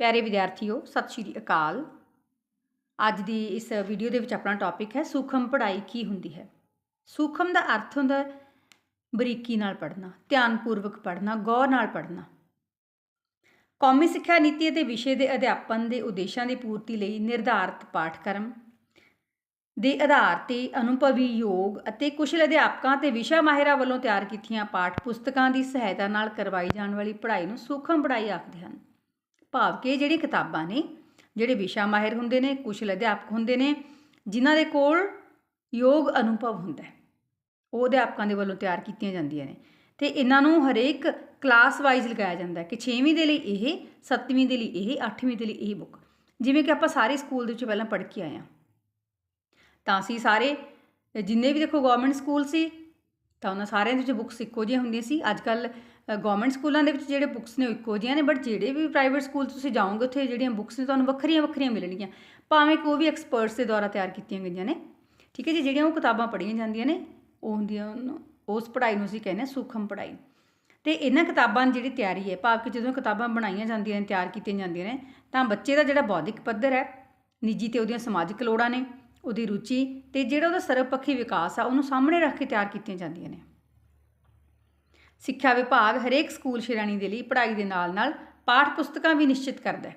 ਪਿਆਰੇ ਵਿਦਿਆਰਥੀਓ, ਸਤਿ ਸ਼੍ਰੀ ਅਕਾਲ। ਅੱਜ ਦੀ ਇਸ ਵੀਡੀਓ ਦੇ ਵਿੱਚ ਆਪਣਾ ਟੌਪਿਕ ਹੈ ਸੂਖਮ ਪੜ੍ਹਾਈ ਕੀ ਹੁੰਦੀ ਹੈ? ਸੂਖਮ ਦਾ ਅਰਥ ਹੁੰਦਾ ਹੈ ਬਰੀਕੀ ਨਾਲ ਪੜ੍ਹਨਾ, ਧਿਆਨਪੂਰਵਕ ਪੜ੍ਹਨਾ, ਗੌਰ ਨਾਲ ਪੜ੍ਹਨਾ। ਕੌਮੀ ਸਿੱਖਿਆ ਨੀਤੀ ਅਤੇ ਵਿਸ਼ੇ ਦੇ ਅਧਿਆਪਨ ਦੇ ਉਦੇਸ਼ਾਂ ਦੀ ਪੂਰਤੀ ਲਈ ਨਿਰਧਾਰਤ ਪਾਠਕ੍ਰਮ ਦੇ ਆਧਾਰ ਤੇ ਅਨੁਭਵੀ ਯੋਗ ਅਤੇ ਕੁਸ਼ਲ ਅਧਿਆਪਕਾਂ ਤੇ ਵਿਸ਼ਾ ਮਾਹਿਰਾਂ ਵੱਲੋਂ ਤਿਆਰ ਕੀਤੀਆਂ ਪਾਠ ਪੁਸਤਕਾਂ ਦੀ ਸਹਾਇਤਾ ਨਾਲ ਕਰਵਾਈ ਜਾਣ ਵਾਲੀ ਪੜ੍ਹਾਈ ਨੂੰ ਸੂਖਮ ਪੜ੍ਹਾਈ ਆਖਦੇ ਹਨ। ਭਾਵ ਕਿ ਇਹ ਜਿਹੜੀਆਂ ਕਿਤਾਬਾਂ ਨੇ, ਜਿਹੜੇ ਵਿਸ਼ਾ ਮਾਹਿਰ ਹੁੰਦੇ ਨੇ, ਕੁਸ਼ਲ ਅਧਿਆਪਕ ਹੁੰਦੇ ਨੇ, ਜਿਨ੍ਹਾਂ ਦੇ ਕੋਲ ਯੋਗ ਅਨੁਭਵ ਹੁੰਦਾ ਹੈ, ਉਹ ਅਧਿਆਪਕਾਂ ਦੇ ਵੱਲੋਂ ਤਿਆਰ ਕੀਤੀਆਂ ਜਾਂਦੀਆਂ ਨੇ। ਤੇ ਇਹਨਾਂ ਨੂੰ ਹਰੇਕ ਕਲਾਸ ਵਾਈਜ਼ ਲਗਾਇਆ ਜਾਂਦਾ ਹੈ ਕਿ 6ਵੀਂ ਦੇ ਲਈ ਇਹ 7ਵੀਂ ਦੇ ਲਈ ਇਹ 8ਵੀਂ ਦੇ ਲਈ ਇਹ ਬੁੱਕ। ਜਿਵੇਂ ਕਿ ਆਪਾਂ ਸਾਰੇ ਸਕੂਲ ਦੇ ਵਿੱਚ ਪਹਿਲਾਂ ਪੜ੍ਹ ਕੇ ਆਏ ਹਾਂ। ਤਾਂ ਅਸੀਂ ਸਾਰੇ, ਜਿੰਨੇ ਵੀ ਦੇਖੋ ਗਵਰਨਮੈਂਟ ਸਕੂਲ ਸੀ, ਤਾਂ ਉਹਨਾਂ ਸਾਰਿਆਂ ਦੇ ਵਿੱਚ ਬੁੱਕਸ ਇੱਕੋ ਜਿਹੀਆਂ ਹੁੰਦੀਆਂ ਸੀ। ਅੱਜ ਕੱਲ ਗਵਰਨਮੈਂਟ ਸਕੂਲਾਂ ਦੇ ਵਿੱਚ ਜਿਹੜੇ ਬੁੱਕਸ ਨੇ ਉਹ ਇੱਕੋ ਜਿਹੀਆਂ ਨੇ ਬਟ ਜਿਹੜੇ ਵੀ ਪ੍ਰਾਈਵੇਟ ਸਕੂਲ ਤੁਸੀਂ ਜਾਓਗੇ ਉੱਥੇ ਜਿਹੜੀਆਂ ਬੁੱਕਸ ਨੇ ਤੁਹਾਨੂੰ ਵੱਖਰੀਆਂ ਵੱਖਰੀਆਂ ਮਿਲਣਗੀਆਂ। ਭਾਵੇਂ ਕਿ ਉਹ ਵੀ ਐਕਸਪਰਟਸ ਦੇ ਦੁਆਰਾ ਤਿਆਰ ਕੀਤੀਆਂ ਗਈਆਂ ਨੇ। ਠੀਕ ਹੈ ਜੀ, ਜਿਹੜੀਆਂ ਉਹ ਕਿਤਾਬਾਂ ਪੜ੍ਹੀਆਂ ਜਾਂਦੀਆਂ ਨੇ, ਉਹ ਹੁੰਦੀਆਂ ਉਹਨੂੰ- ਉਸ ਪੜ੍ਹਾਈ ਨੂੰ ਅਸੀਂ ਕਹਿੰਦੇ ਹਾਂ ਸੂਖਮ ਪੜ੍ਹਾਈ। ਤੇ ਇਹਨਾਂ ਕਿਤਾਬਾਂ ਦੀ ਜਿਹੜੀ ਤਿਆਰੀ ਹੈ, ਭਾਵ ਕਿ ਜਦੋਂ ਕਿਤਾਬਾਂ ਬਣਾਈਆਂ ਜਾਂਦੀਆਂ ਨੇ, ਤਿਆਰ ਕੀਤੀਆਂ ਜਾਂਦੀਆਂ ਨੇ, ਤਾਂ ਬੱਚੇ ਦਾ ਜਿਹੜਾ ਬੌਧਿਕ ਪੱਧਰ ਹੈ, ਨਿੱਜੀ ਤੇ ਉਹਦੀਆਂ ਸਮਾਜਿਕ ਲੋੜਾਂ ਨੇ, ਉਹਦੀ ਰੁਚੀ ਤੇ ਜਿਹੜਾ ਉਹਦਾ ਸਰਵਪੱਖੀ ਵਿਕਾਸ ਆ, ਉਹਨੂੰ ਸਾਹਮਣੇ ਰੱਖ ਕੇ ਤਿਆਰ ਕੀਤੀਆਂ ਜਾਂਦੀਆਂ ਨੇ। ਸਿੱਖਿਆ ਵਿਭਾਗ ਹਰੇਕ ਸਕੂਲ ਸ਼੍ਰੇਣੀ ਦੇ ਲਈ ਪੜ੍ਹਾਈ ਦੇ ਨਾਲ-ਨਾਲ ਪਾਠ ਪੁਸਤਕਾਂ ਵੀ ਨਿਸ਼ਚਿਤ ਕਰਦਾ ਹੈ।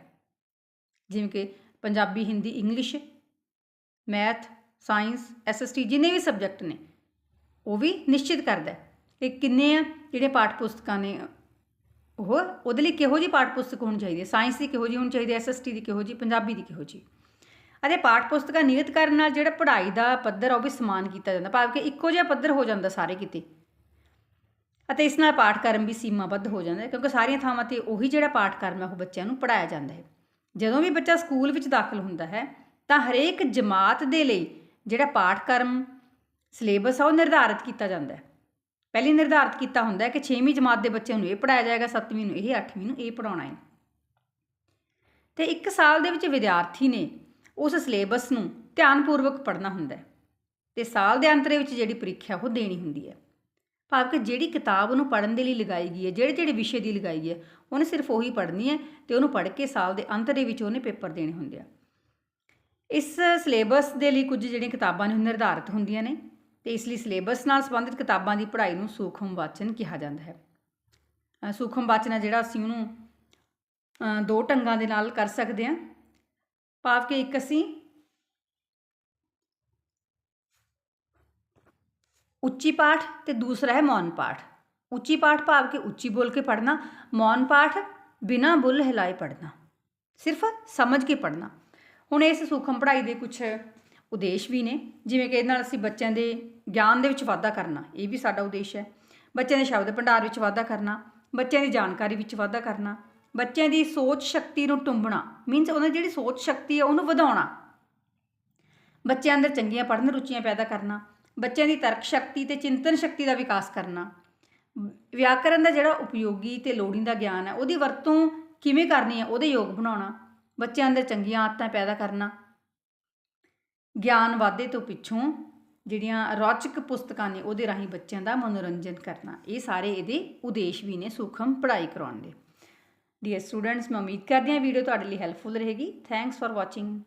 ਜਿਵੇਂ ਕਿ Punjabi, Hindi, English, math, science SST ਜਿੰਨੇ ਵੀ ਸਬਜੈਕਟ ਨੇ, ਉਹ ਵੀ ਨਿਸ਼ਚਿਤ ਕਰਦਾ ਹੈ। ਕਿ ਕਿੰਨੇ ਆ, ਜਿਹੜੇ ਪਾਠ ਪੁਸਤਕਾਂ ਨੇ, ਉਹ ਉਹਦੇ ਲਈ ਕਿਹੋ ਜਿਹੀ ਪਾਠ ਪੁਸਤਕ ਹੋਣੀ ਚਾਹੀਦੀ ਹੈ? ਸਾਇੰਸ ਦੀ ਕਿਹੋ ਜਿਹੀ ਹੋਣੀ ਚਾਹੀਦੀ ਹੈ? ਐਸਐਸਟੀ ਦੀ ਕਿਹੋ ਜਿਹੀ, ਪੰਜਾਬੀ ਦੀ ਕਿਹੋ ਜਿਹੀ? ਅਤੇ ਪਾਠ ਪੁਸਤਕਾਂ ਨਿਯਤ ਕਰਨ ਨਾਲ ਜਿਹੜਾ ਪੜ੍ਹਾਈ ਦਾ ਪੱਧਰ ਆ, ਉਹ ਵੀ ਸਮਾਨ ਕੀਤਾ ਜਾਂਦਾ। ਭਾਵ ਕਿ ਇੱਕੋ ਜਿਹਾ ਪੱਧਰ ਹੋ ਜਾਂਦਾ ਸਾਰੇ ਕਿਤੇ। ਅਤੇ ਇਸ ਨਾਲ ਪਾਠਕ੍ਰਮ ਵੀ ਸੀਮਾਬੱਧ ਹੋ ਜਾਂਦਾ ਹੈ, ਕਿਉਂਕਿ ਸਾਰੀਆਂ ਥਾਵਾਂ ਤੇ ਉਹੀ ਜਿਹੜਾ ਪਾਠਕ੍ਰਮ ਹੈ ਉਹ ਬੱਚਿਆਂ ਨੂੰ ਪੜਾਇਆ ਜਾਂਦਾ ਹੈ। ਜਦੋਂ ਵੀ ਬੱਚਾ ਸਕੂਲ ਵਿੱਚ ਦਾਖਲ ਹੁੰਦਾ ਹੈ, ਤਾਂ ਹਰੇਕ ਜਮਾਤ ਦੇ ਲਈ ਜਿਹੜਾ ਪਾਠਕ੍ਰਮ ਸਿਲੇਬਸ ਆ, ਉਹ ਨਿਰਧਾਰਿਤ ਕੀਤਾ ਜਾਂਦਾ ਹੈ। ਪਹਿਲੇ ਨਿਰਧਾਰਿਤ ਕੀਤਾ ਹੁੰਦਾ ਹੈ ਕਿ 6ਵੀਂ ਜਮਾਤ ਦੇ ਬੱਚਿਆਂ ਨੂੰ ਇਹ ਪੜਾਇਆ ਜਾਏਗਾ 7ਵੀਂ ਨੂੰ ਇਹ 8ਵੀਂ ਨੂੰ ਇਹ ਪੜਾਉਣਾ ਹੈ। ਤੇ ਇੱਕ ਸਾਲ ਦੇ ਵਿੱਚ ਵਿਦਿਆਰਥੀ ਨੇ ਉਸ ਸਿਲੇਬਸ ਨੂੰ ਧਿਆਨਪੂਰਵਕ ਪੜ੍ਹਨਾ ਹੁੰਦਾ ਹੈ ਤੇ ਸਾਲ ਦੇ ਅੰਤ ਦੇ ਵਿੱਚ ਜਿਹੜੀ ਪ੍ਰੀਖਿਆ, ਉਹ ਦੇਣੀ ਹੁੰਦੀ ਹੈ। ਭਾਵ ਕਿ ਜਿਹੜੀ ਕਿਤਾਬ ਉਹਨੂੰ ਪੜ੍ਹਨ ਦੇ ਲਈ ਲਗਾਈ ਗਈ ਹੈ, ਜਿਹੜੇ ਜਿਹੜੇ ਵਿਸ਼ੇ ਦੀ ਲਗਾਈ ਹੈ, ਉਹਨੇ ਸਿਰਫ ਉਹੀ ਪੜ੍ਹਨੀ ਹੈ ਤੇ ਉਹਨੂੰ ਪੜ੍ਹ ਕੇ ਸਾਲ ਦੇ ਅੰਤ ਦੇ ਵਿੱਚ ਉਹਨੇ ਪੇਪਰ ਦੇਣੇ ਹੁੰਦੇ ਆ। ਇਸ ਸਿਲੇਬਸ ਦੇ ਲਈ ਕੁਝ ਜਿਹੜੀਆਂ ਕਿਤਾਬਾਂ ਨੇ ਉਹ ਨਿਰਧਾਰਿਤ ਹੁੰਦੀਆਂ ਨੇ ਤੇ ਇਸ ਲਈ ਸਿਲੇਬਸ ਨਾਲ ਸੰਬੰਧਿਤ ਕਿਤਾਬਾਂ ਦੀ ਪੜ੍ਹਾਈ ਨੂੰ ਸੂਖਮ ਵਾਚਨ ਕਿਹਾ ਜਾਂਦਾ ਹੈ। ਸੂਖਮ ਵਾਚਨ ਹੈ ਜਿਹੜਾ ਅਸੀਂ ਉਹਨੂੰ ਦੋ ਢੰਗਾਂ ਦੇ ਨਾਲ ਕਰ ਸਕਦੇ ਹਾਂ। ਭਾਵ ਕਿ ਇੱਕ ਅਸੀਂ ਉੱਚੀ ਪਾਠ ਤੇ ਦੂਸਰਾ ਹੈ ਮੌਨ ਪਾਠ। ਉੱਚੀ ਪਾਠ ਭਾਵ ਕਿ ਉੱਚੀ ਬੋਲ ਕੇ ਪੜ੍ਹਨਾ, ਮੌਨ ਪਾਠ ਬਿਨਾਂ ਬੁੱਲ ਹਿਲਾਏ ਪੜ੍ਹਨਾ। ਸਿਰਫ ਸਮਝ ਕੇ ਪੜ੍ਹਨਾ। ਹੁਣ ਇਸ ਸੂਖਮ ਪੜ੍ਹਾਈ ਦੇ ਕੁਝ ਉਦੇਸ਼ ਵੀ ਨੇ, ਜਿਵੇਂ ਕਿ ਇਹਦੇ ਨਾਲ ਅਸੀਂ ਬੱਚਿਆਂ ਦੇ ਗਿਆਨ ਦੇ ਵਿੱਚ ਵਾਧਾ ਕਰਨਾ, ਇਹ ਵੀ ਸਾਡਾ ਉਦੇਸ਼ ਹੈ। ਬੱਚਿਆਂ ਦੇ ਸ਼ਬਦ ਭੰਡਾਰ ਵਿੱਚ ਵਾਧਾ ਕਰਨਾ, ਬੱਚਿਆਂ ਦੀ ਜਾਣਕਾਰੀ ਵਿੱਚ ਵਾਧਾ ਕਰਨਾ, ਬੱਚਿਆਂ ਦੀ ਸੋਚ ਸ਼ਕਤੀ ਨੂੰ ਟੁੰਬਣਾ ਮੀਨਸ ਉਹਨਾਂ ਦੀ ਜਿਹੜੀ ਸੋਚ ਸ਼ਕਤੀ ਹੈ ਉਹਨੂੰ ਵਧਾਉਣਾ। ਬੱਚਿਆਂ ਅੰਦਰ ਚੰਗੀਆਂ ਪੜ੍ਹਨ, ਰੁਚੀਆਂ ਪੈਦਾ ਕਰਨਾ ਬੱਚਿਆਂ ਦੀ ਤਰਕ ਸ਼ਕਤੀ ਤੇ ਚਿੰਤਨ ਸ਼ਕਤੀ ਦਾ ਵਿਕਾਸ ਕਰਨਾ। ਵਿਆਕਰਨ ਦਾ ਜਿਹੜਾ ਉਪਯੋਗੀ ਤੇ ਲੋੜੀਂਦਾ ਗਿਆਨ ਹੈ, ਉਹਦੀ ਵਰਤੋਂ ਕਿਵੇਂ ਕਰਨੀ ਹੈ, ਉਹਦੇ ਯੋਗ ਬਣਾਉਣਾ। ਬੱਚਿਆਂ ਅੰਦਰ ਚੰਗੀਆਂ ਆਦਤਾਂ ਪੈਦਾ ਕਰਨਾ। ਗਿਆਨ ਵਾਧੇ ਤੋਂ ਪਿੱਛੋਂ ਜਿਹੜੀਆਂ ਰੌਚਕ ਪੁਸਤਕਾਂ ਨੇ, ਉਹਦੇ ਰਾਹੀਂ ਬੱਚਿਆਂ ਦਾ ਮਨੋਰੰਜਨ ਕਰਨਾ। ਇਹ ਸਾਰੇ ਇਹਦੇ ਉਦੇਸ਼ ਵੀ ਨੇ ਸੂਖਮ ਪੜ੍ਹਾਈ ਕਰਾਉਣ ਦੇ। ਡੀਅਰ ਸਟੂਡੈਂਟਸ ਮੈਂ ਉਮੀਦ ਕਰਦੀ ਹਾਂ ਵੀਡੀਓ ਤੁਹਾਡੇ ਲਈ ਹੈਲਪਫੁਲ ਰਹੇਗੀ। Thanks for watching